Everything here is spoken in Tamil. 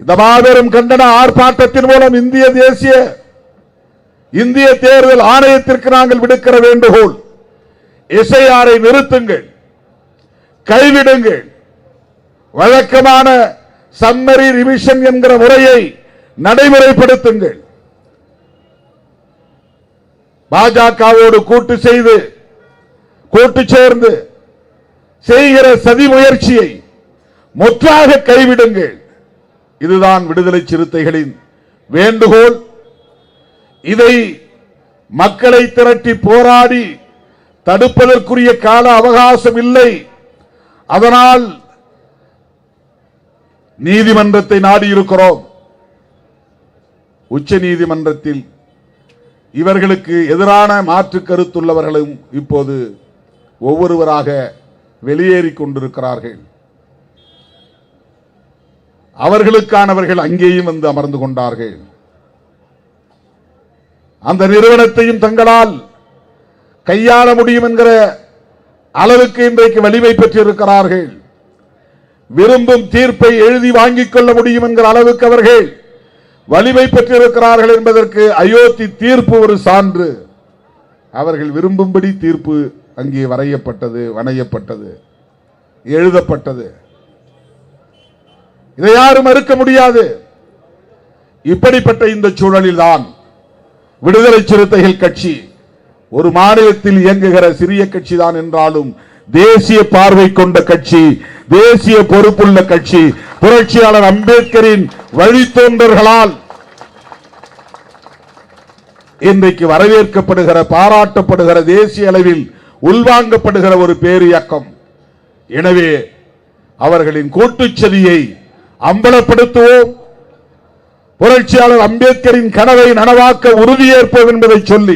இந்த மாபெரும் கண்டன ஆர்ப்பாட்டத்தின் மூலம் இந்திய தேசிய இந்திய தேர்தல் ஆணையத்திற்கு நாங்கள் விடுக்கிற வேண்டுகோள் இசையாரை நிறுத்துங்கள் கைவிடுங்கள். வழக்கமான சம்மரி ரிவிஷன் என்கிற முறையை நடைமுறைப்படுத்துங்கள். பாஜகவோடு கூட்டு செய்து கூட்டு சேர்ந்து செய்கிற சதி முயற்சியை முற்றாக கைவிடுங்கள். இதுதான் விடுதலை சிறுத்தைகளின் வேண்டுகோள். இதை மக்களை திரட்டி போராடி தடுப்பதற்குரிய கால அவகாசம் இல்லை. அதனால் நீதிமன்றத்தை நாடியிருக்கிறோம். உச்ச நீதிமன்றத்தில் இவர்களுக்கு எதிரான மாற்று கருத்துள்ளவர்களும் இப்போது ஒவ்வொருவராக வெளியேறிக் கொண்டிருக்கிறார்கள். அவர்களுக்கானவர்கள் அங்கேயும் வந்து அமர்ந்து கொண்டார்கள். அந்த நிறுவனத்தையும் தங்களால் கையாள முடியும் என்கிற அளவுக்கு இன்றைக்கு வலிமை பெற்றிருக்கிறார்கள். விரும்பும் தீர்ப்பை எழுதி வாங்கிக் கொள்ள முடியும் என்கிற அளவுக்கு அவர்கள் வலிமை பெற்றிருக்கிறார்கள் என்பதற்கு அயோத்தி தீர்ப்பு ஒரு சான்று. அவர்கள் விரும்பும்படி தீர்ப்பு அங்கே வரையப்பட்டது வணையப்பட்டது எழுதப்பட்டது. இதை யாரும் மறுக்க முடியாது. இப்படிப்பட்ட இந்த சூழலில்தான் விடுதலை சிறுத்தைகள் கட்சி ஒரு மாநிலத்தில் இயங்குகிற சிறிய கட்சி தான் என்றாலும் தேசிய பார்வை கொண்ட கட்சி தேசிய பொறுப்புள்ள கட்சி புரட்சியாளர் அம்பேத்கரின் வழித்தோன்றர்களால் இன்றைக்கு வரவேற்கப்படுகிற பாராட்டப்படுகிற தேசிய அளவில் உள்வாங்கப்படுகிற ஒரு பேரியக்கம். எனவே அவர்களின் கூட்டுச்சதியை அம்பலப்படுத்துவோம். புரட்சியாளர் அம்பேத்கரின் கனவை நனவாக்க உறுதியேற்போம் என்பதை சொல்லி.